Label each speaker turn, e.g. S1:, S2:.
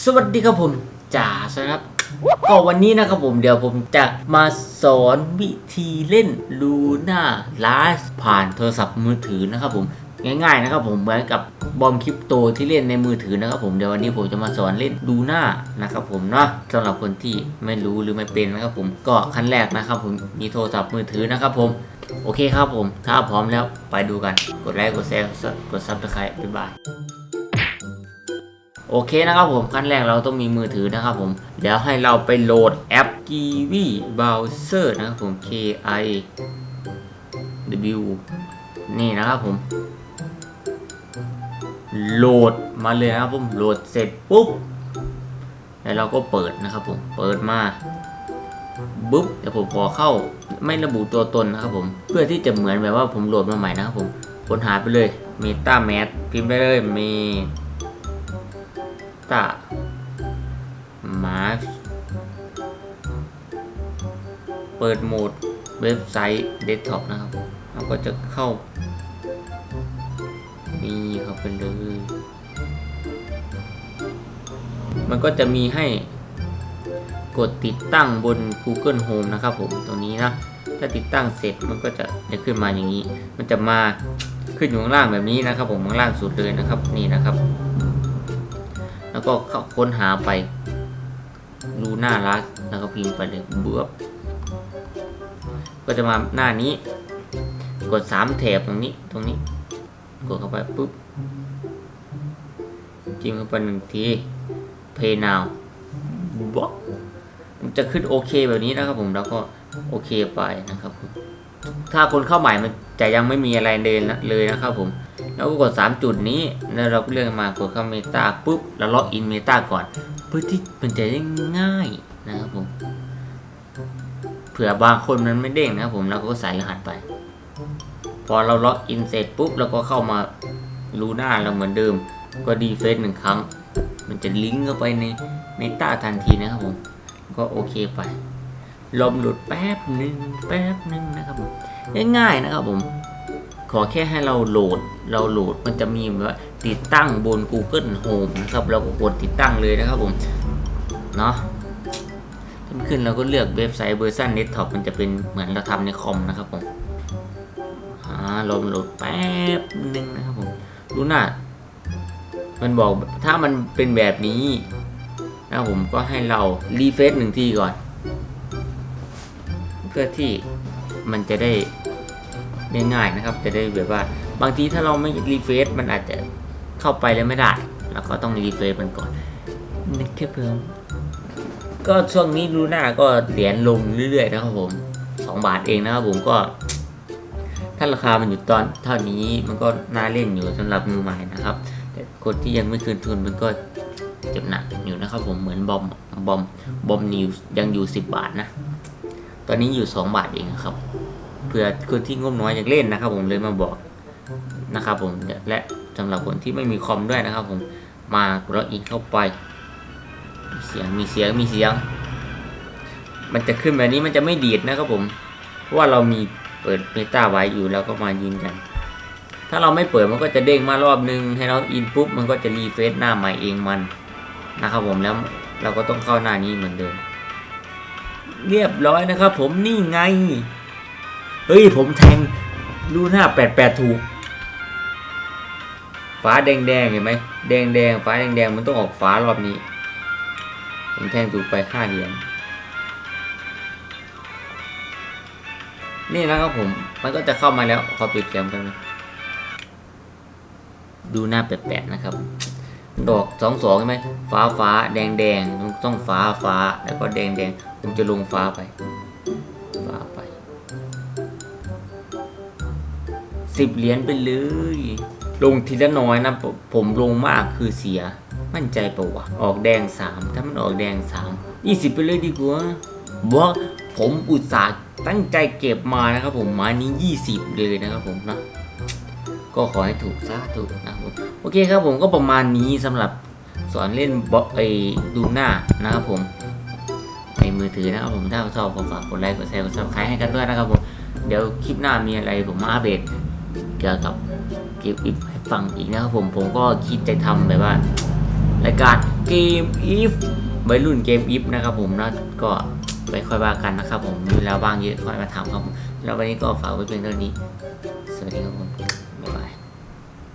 S1: สวัสดีครับผมจ่าสนะครับก็วันนี้นะครับผมเดี๋ยวผมจะมาสอนวิธีเล่นลูน่าไลฟ์ผ่านโทรศัพท์มือถือนะครับผมง่ายๆนะครับผมเหมือนกับบอมคริปโตที่เล่นในมือถือนะครับผมเดี๋ยววันนี้ผมจะมาสอนเล่นลูหน่านะครับผมเนาะสำหรับคนที่ไม่รู้หรือไม่เป็นนะครับผมก็ขั้นแรกนะครับผมมีโทรศัพท์มือถือนะครับผมโอเคครับผมถ้าพร้อมแล้วไปดูกันกดไลค์กดแชร์กดซับสไครต์บ๊ายบาย โอเคนะครับผมขั้นแรกเราต้องมีมือถือนะครับผม เดี๋ยวให้เราไปโหลดแอป Kiwi Browser นะครับผม K I W นี่นะครับผม โหลดมาเลยนะครับผมโหลดเสร็จปุ๊บแล้วเราก็เปิดนะครับผมเปิดมาปุ๊บเดี๋ยวผมขอเข้าไม่ระบุตัวตนนะครับผม เพื่อที่จะเหมือนแบบว่าผมโหลดมาใหม่นะครับผมค้นหาไปเลย Meta Mask พิมพ์ไปเลยเม ตามาร์เปิดโหมดเว็บไซต์เดสก์ท็อปนะครับเราก็จะเข้า นี่เข้าไปเลย มันก็จะมีให้กดติดตั้งบน Google Home นะครับผมตรงนี้นะ ถ้าติดตั้งเสร็จมันก็จะจะขึ้นมาอย่างนี้ มันจะมาขึ้นอยู่ข้างล่างแบบนี้นะครับผมข้างล่างสุดเลยนะครับ นี่นะครับ แล้วก็เข้าค้นหาไปรูหน้ารัสแล้วก็พิมพ์ไปเลยเบือบก็จะมาหน้านี้ กดสามแถบตรงนี้ตรงนี้ กดเข้าไปปุ๊บจิ้มเข้าไปหนึ่งที Pay now บล็อกมันจะขึ้นโอเคแบบนี้นะครับผมแล้วก็โอเคไปนะครับ ถ้าคนเข้าใหม่มันจะยังไม่มีอะไรเดินนะเลยนะครับผม แล้วก็กด 3 จุดนี้ แล้วเราก็เลือกมากดเข้าเมตาปุ๊บ แล้วล็อกอินเมตาก่อน เพื่อที่มันจะได้ง่ายนะครับผม เผื่อบางคนมันไม่เด้งนะครับผมเราก็ใส่รหัสไป พอเราล็อกอินเสร็จปุ๊บเราก็เข้ามารูหน้าเราเหมือนเดิม ก็ดีเฟซหนึ่งครั้ง มันจะลิงก์เข้าไปในเมตาทันทีนะครับผม ก็โอเคไปลมหลุดแป๊บหนึ่งแป๊บหนึ่งนะครับผมง่ายๆนะครับผม ขอแค่ให้เราโหลดเราโหลดมันจะมีแบบว่าติดตั้งบน Google Home นะครับเราก็กดติดตั้งเลยนะครับผมเนาะขึ้นขึ้นเราก็เลือกเว็บไซต์เวอร์ชันเดสก์ท็อปมันจะเป็นเหมือนเราทำในคอมนะครับผมอ่าลมโหลดแป๊บหนึ่งนะครับผมดูหน้ามันบอกถ้ามันเป็นแบบนี้นะครับผมก็ให้เรารีเฟซหนึ่งทีก่อน เพื่อที่มันจะได้ ง่ายๆนะครับ จะได้แบบว่าบางทีถ้าเราไม่รีเฟซมันอาจจะเข้าไปแล้วไม่ได้แล้วก็ต้องรีเฟซมันก่อนนะครับผมก็ช่วงนี้ลูน่าก็เหรียญลงเรื่อยๆนะครับผมสองบาทเองนะครับผมก็ถ้าราคามันอยู่ตอนเท่านี้มันก็น่าเล่นอยู่สำหรับมือใหม่นะครับ แต่คนที่ยังไม่คืนทุนมันก็เจ็บหนักอยู่นะครับผมเหมือนบอมบอมบอมนิวยังอยู่ 10 บาทนะ ตอนนี้อยู่ 2 บาทเองครับ เผื่อคนที่งบน้อยอยากเล่นนะครับ ผมเลยมาบอกนะครับ ผมและสำหรับคนที่ไม่มีคอมด้วยนะครับ ผมมาล็อกอินเข้าไป เสียงมีเสียงมีเสียง มันจะขึ้นแบบนี้มันจะไม่ดีดนะครับ ผมเพราะว่าเรามีเปิดเมตาไว้อยู่แล้วก็มายืนยันถ้าเราไม่เปิดมันก็จะเด้งมารอบนึง ให้เราอินปุ๊บมันก็จะรีเฟซหน้าใหม่เองมันนะครับผมแล้วเราก็ต้องเข้าหน้านี้เหมือนเดิม เรียบร้อยนะครับผมนี่ไง ฮ้ย ผมแทงลูหน้าแปดแปดถูก ฟ้าแดงแดงเห็นไหมแดงแดงฟ้าแดงแดงมันต้องออกฟ้ารอบนี้ ผมแทงถูกไปค่าเหรียญนี่นะครับผม มันก็จะเข้ามาแล้วขอปิดแกมกันนะดูหน้าแปลกๆนะครับ ดอกสองสองใช่ไหมฟ้าฟ้าแดงแดงต้องฟ้าฟ้าแล้วก็แดงแดงผมจะลงฟ้าไป สิบเหรียญไปเลย ลงทีละน้อยนะผมลงมากคือเสีย มั่นใจปะวะ ออกแดงสามถ้ามันออกแดงสามยี่สิบไปเลยดีกว่าบอกผมอุตส่าห์ตั้งใจเก็บมานะครับผมมานี้ยี่สิบเลยนะครับผมนะก็ขอให้ถูกซะถูกนะครับ โอเคครับผมก็ประมาณนี้สำหรับสอนเล่นบอไอ้ดูหน้านะครับผมในมือถือนะครับผมถ้าชอบก็ฝากกดไลค์กดแชร์กดซับสไครต์ให้กันด้วยนะครับผมเดี๋ยวคลิปหน้ามีอะไรผมมาอัปเดต เกี่ยวกับเกมอิฟให้ฟังอีกนะครับผมผมก็คิดจะทำแบบว่ารายการเกมอีฟวัยรุ่นเกมอีฟนะครับผมนะก็ไปค่อยว่ากันนะครับผมมีเวลาว่างเยอะค่อยมาทำครับแล้ววันนี้ก็ฝากไว้เพียงเท่านี้สวัสดีครับผมบ๊ายบาย